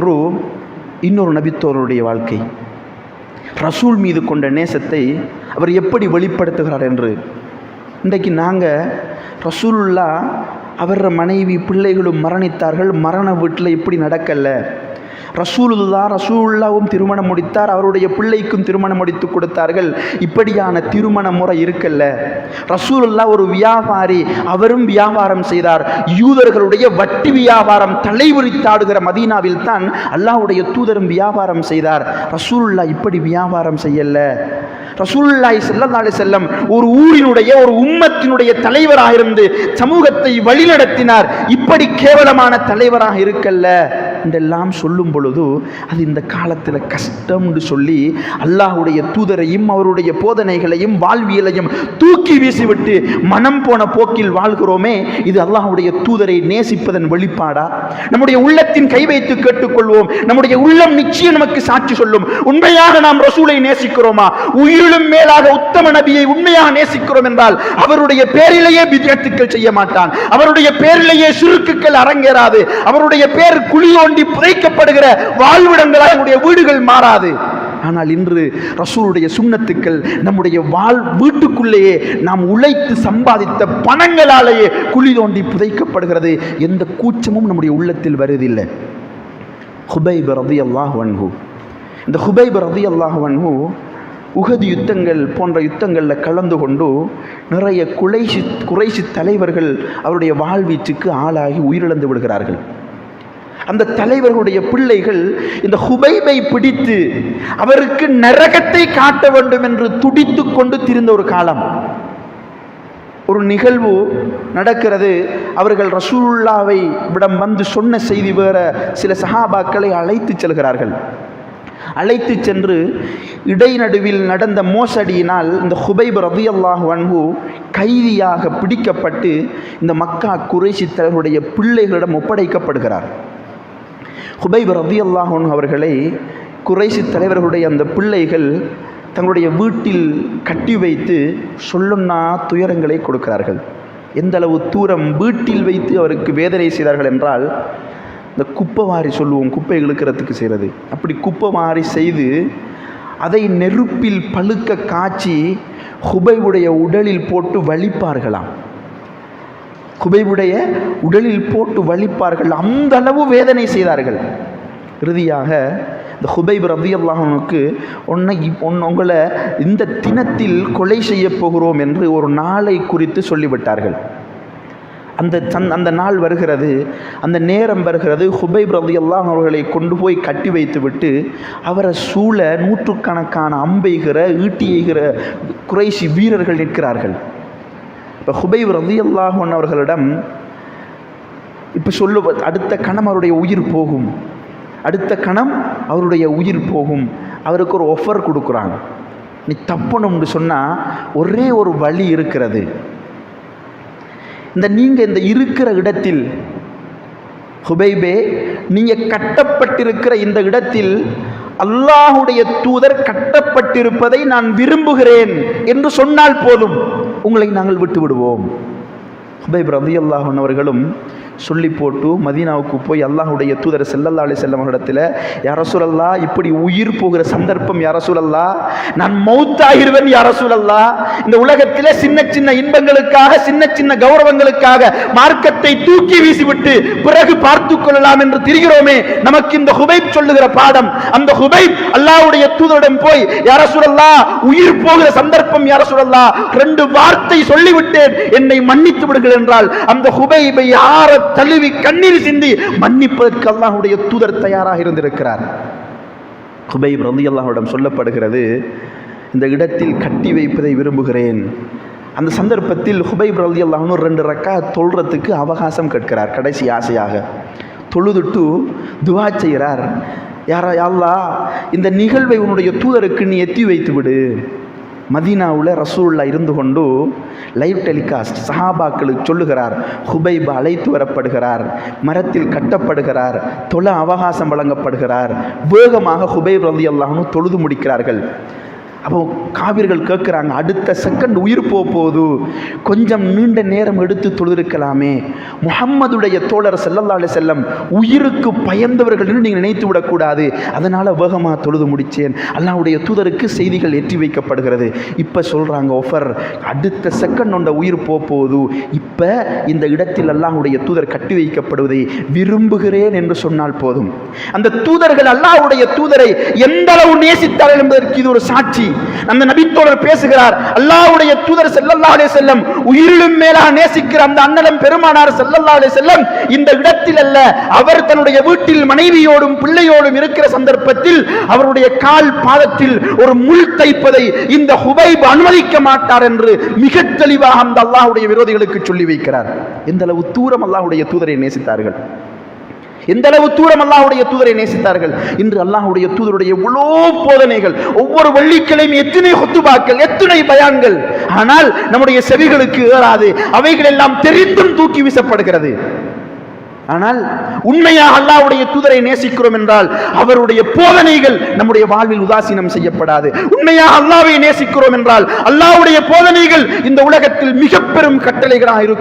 போன்று இன்னொரு நபித்தோருடைய வாழ்க்கை. ரசூல் மீது கொண்ட நேசத்தை அவர் எப்படி வெளிப்படுத்துகிறார் என்று. இன்றைக்கு நாங்கள் ரசூலுல்லா அவர் மனைவி பிள்ளைகளும் மரணித்தார்கள் மரண வீட்டில் எப்படி நடக்கல? ரசூலுல்லா ரசூல்லாவும் திருமணம் முடித்தார் அவருடைய பிள்ளைக்கும் திருமணம் முடித்து கொடுத்தார்கள். இப்படியான திருமண முறை இருக்கல்ல? ரசூலுல்லா ஒரு வியாபாரி அவரும் வியாபாரம் செய்தார். யூதர்களுடைய வட்டி வியாபாரம் தலைவிரித்தாடுகிற மதீனாவில் தான் அல்லாவுடைய தூதரும் வியாபாரம் செய்தார். ரசூலுல்லா இப்படி வியாபாரம் செய்யல. ரசூல்லாய் செல்லந்தாலே செல்லம் ஒரு ஊரினுடைய ஒரு உம்மத்தினுடைய தலைவராக இருந்து சமூகத்தை வழிநடத்தினார். இப்படி கேவலமான தலைவராக இருக்கல்ல? என்றெல்லாம் சொல்லும் பொழுது அது இந்த காலத்தில் கஷ்டம்னு சொல்லி அல்லாஹுடைய தூதரையும் அவருடைய போதனைகளையும் வாழ்வியலையும் தூக்கி வீசிவிட்டு மனம் போன போக்கில் வாழ்கிறோமே இது அல்லாஹுடைய தூதரை நேசிப்பதன் வெளிப்பாடா? நம்முடைய உள்ளத்தின் கை வைத்து கேட்டுக்கொள்வோம். நம்முடைய உள்ளம் நிச்சயம் நமக்கு சாட்சி சொல்லும். உண்மையாக நாம் ரசூலை நேசிக்கிறோமா? உயிரிலும் மேலாக உத்தம நபியை உண்மையாக நேசிக்கிறோம் என்றால் அவருடைய பேரிலேயே விஜயத்துக்கள் செய்ய மாட்டான். அவருடைய பேரிலேயே சுருக்குக்கள் அரங்கேறாது. அவருடைய பேர் குழியோன் தோண்டி புதைக்கப்படுகிற வாழ்விடங்களாக நம்முடைய வீடுகள் மாறாது. ஆனால் இன்று ரசூலுடைய சுண்ணத்துக்கள் நம்முடைய வாழ் வீட்டுக்குள்ளேயே நாம் உழைத்து சம்பாதித்த பணங்களாலேயே குழி தோண்டி புதைக்கப்படுகிறது. எந்த கூச்சமும் நம்முடைய உள்ளத்தில் வருவதில்லை. ஹுபைப் ரதி அல்லாஹ் வன்ஹூ இந்த ஹுபைப் ரதி அல்லாஹ் வன்ஹூ உகது யுத்தங்கள் போன்ற யுத்தங்களில் கலந்து கொண்டு நிறைய குறைசி குறைசி தலைவர்கள் அவருடைய வாழ்வீச்சுக்கு ஆளாகி உயிரிழந்து விடுகிறார்கள். அந்த தலைவர்களுடைய பிள்ளைகள் இந்த ஹுபைபை பிடித்து அவருக்கு நரகத்தை காட்ட வேண்டும் என்று துடித்து கொண்டு திரிந்த ஒரு காலம். ஒரு நிகழ்வு நடக்கிறது. அவர்கள் ரசூலுல்லாவை விடம் வந்து சொன்ன செய்தி வேற சில சஹாபாக்களை அழைத்து செல்கிறார்கள். அழைத்து சென்று இடைநடுவில் நடந்த மோசடியினால் இந்த ஹுபைப் ரதியல்லாஹ் வன்ஹு கைதியாக பிடிக்கப்பட்டு இந்த மக்கா குறைசி தலைவருடைய பிள்ளைகளிடம் ஒப்படைக்கப்படுகிறார். ஹுபைப் ரதியல்லாஹ் அவர்களை குறைசி தலைவர்களுடைய அந்த பிள்ளைகள் தங்களுடைய வீட்டில் கட்டி வைத்து சொல்லுன்னா துயரங்களை கொடுக்கிறார்கள். எந்த அளவு தூரம் வீட்டில் வைத்து அவருக்கு வேதனை செய்தார்கள் என்றால் இந்த குப்பை வாரி சொல்லுவோம் குப்பை இழுக்கிறதுக்கு செய்கிறது அப்படி குப்பை வாரி செய்து அதை நெருப்பில் பழுக்க காய்ச்சி ஹுபைவுடைய உடலில் போட்டு வலிப்பார்களாம். குபைவுடைய உடலில் போட்டு வலிப்பார்கள். அந்த அளவு வேதனை செய்தார்கள். இறுதியாக இந்த ஹுபைப் ரவி அல்லாஹனுக்கு உன்னை உன் உங்களை இந்த தினத்தில் கொலை செய்ய போகிறோம் என்று ஒரு நாளை குறித்து சொல்லிவிட்டார்கள். அந்த சந் அந்த நாள் வருகிறது. அந்த நேரம் வருகிறது. ஹுபைப் ரவி அல்லாஹ் அவர்களை கொண்டு போய் கட்டி வைத்துவிட்டு அவரை சூழ நூற்றுக்கணக்கான அம்பெய்கிற ஈட்டியைகிற குறைசி வீரர்கள் நிற்கிறார்கள். இப்போ ஹுபைப் ரதி அல்லாஹன் அவர்களிடம் இப்போ சொல்லு அடுத்த கணம் அவருடைய உயிர் போகும். அடுத்த கணம் அவருடைய உயிர் போகும். அவருக்கு ஒரு ஒஃபர் கொடுக்குறாங்க. நீ தப்பணும்னு சொன்னால் ஒரே ஒரு வழி இருக்கிறது. இந்த நீங்கள் இந்த இருக்கிற இடத்தில் ஹுபைபே நீங்கள் கட்டப்பட்டிருக்கிற இந்த இடத்தில் அல்லாஹுடைய தூதர் கட்டப்பட்டிருப்பதை நான் விரும்புகிறேன் என்று சொன்னால் போதும். உங்களை நாங்கள் விட்டு விடுவோம் ஹுபைப் ரதி அவர்களும் சொல்லி போட்டு மதீனாவுக்கு போய் அல்லாஹுடைய தூதர் செல்லல்லா அலி செல்லம் இடத்துல யார சூழல்லா இப்படி உயிர் போகிற சந்தர்ப்பம் யார சூழல்லா நான் மௌத்தாகிருவன் யார சூழல்லா இந்த உலகத்தில் சின்ன சின்ன இன்பங்களுக்காக சின்ன சின்ன கௌரவங்களுக்காக மார்க்கத்தை தூக்கி வீசிவிட்டு பிறகு பார்த்து கொள்ளலாம் என்று திரிகிறோமே. நமக்கு இந்த ஹுபைப் சொல்லுகிற பாடம் அந்த ஹுபைப் அல்லாவுடைய தூதரிடம் போய் யார சூழல்லா உயிர் போகிற சந்தர்ப்பம் யார சூழல்லா ரெண்டு வார்த்தை சொல்லிவிட்டேன். என்னை மன்னித்து விடுங்கள் என்றால் அந்த ஹுபைபை யாரை தழுவி கண்ணீர் சிந்தி மன்னிப்பதற்கு அல்லாஹுடைய தூதர் தயாராக இருந்திருக்கிறார். குபை ரதி அல்லாஹ்விடம் சொல்லப்படுகிறது இந்த இடத்தில் கட்டி வைப்பதை விரும்புகிறேன். அந்த சந்தர்ப்பத்தில் ஹுபைப் ரதி அல்லாஹ்னு ரெண்டு ரக்கா தொல்றதுக்கு அவகாசம் கேட்கிறார் கடைசி ஆசையாக. தொழுதுட்டு துவா செய்கிறார். யாரா யாழ்லா இந்த நிகழ்வை உன்னுடைய தூதருக்கு நீ எத்தி வைத்து விடு. மதீனாவில் ரசூல்லா இருந்து கொண்டு லைவ் டெலிகாஸ்ட் சஹாபாக்களுக்கு சொல்லுகிறார். ஹுபைப் அழைத்து வரப்படுகிறார். மரத்தில் கட்டப்படுகிறார். தொல அவகாசம் வழங்கப்படுகிறார். வேகமாக ஹுபைப் ரதி அல்லாஹ்னு தொழுது முடிக்கிறார்கள். அப்போ காவிர்கள் கேட்குறாங்க அடுத்த செகண்ட் உயிர் போக போகுது. கொஞ்சம் நீண்ட நேரம் எடுத்து தொழுதிருக்கலாமே. முஹம்மதுடைய தோழர் ஸல்லல்லாஹு செல்லம் உயிருக்கு பயந்தவர்கள் நீங்கள் நினைத்து விடக்கூடாது. அதனால் வேகமாக தொழுது முடித்தேன். அல்லாவுடைய தூதருக்கு செய்திகள் ஏற்றி வைக்கப்படுகிறது. இப்போ சொல்கிறாங்க ஒஃபர் அடுத்த செகண்ட் உண்ட உயிர் போக போகுது. இப்போ இந்த இடத்தில் அல்லாஹுடைய தூதர் கட்டி வைக்கப்படுவதை விரும்புகிறேன் என்று சொன்னால் போதும். அந்த தூதர்கள் அல்லாஹுடைய தூதரை எந்த அளவு நேசித்தார்கள் என்பதற்கு இது ஒரு சாட்சி. அந்த நபித்தோழர் பேசுகிறார் அல்லாஹுடைய தூதர் செல்லல்லா செல்லம் உயிரிலும் மேலாக நேசிக்கிற அந்த அண்ணலம் பெருமானார் ஸல்லல்லாஹு செல்லம் இந்த இடத்தில் அல்ல அவர் தன்னுடைய வீட்டில் மனைவியோடும் பிள்ளையோடும் இருக்கிற சந்தர்ப்பத்தில் அவருடைய கால் பாதத்தில் ஒரு முள் தைப்பதை இந்த ஹுபைப் அனுமதிக்க மாட்டார் என்று மிக தெளிவாக அந்த அல்லாஹுடைய விரோதிகளுக்கு சொல்லி வைக்கிறார் எந்த அளவு தூரம் அல்லாஹுடைய தூதரை நேசித்தார்கள்? எந்த அளவு தூரம் அல்லாஹுடைய தூதரை நேசித்தார்கள்? இன்று அல்லாஹுடைய தூதருடைய எவ்வளோ போதனைகள் ஒவ்வொரு வெள்ளிக்கிழமையும் எத்தனை கொத்துபாக்கள் எத்தனை பயான்கள். ஆனால் நம்முடைய செவிகளுக்கு ஏறாது அவைகள் எல்லாம் தெரிந்தும் தூக்கி வீசப்படுகிறது. ஆனால் உண்மையாக அல்லாவுடைய தூதரை நேசிக்கிறோம் என்றால் அவருடைய போதனைகள் நம்முடைய வாழ்வில் உதாசீனம் செய்யப்படாது. உண்மையாக அல்லாவை நேசிக்கிறோம் என்றால் அல்லாவுடைய போதனைகள் இந்த உலகத்தில் மிக பெரும் கட்டளைகளாக இருக்கும்.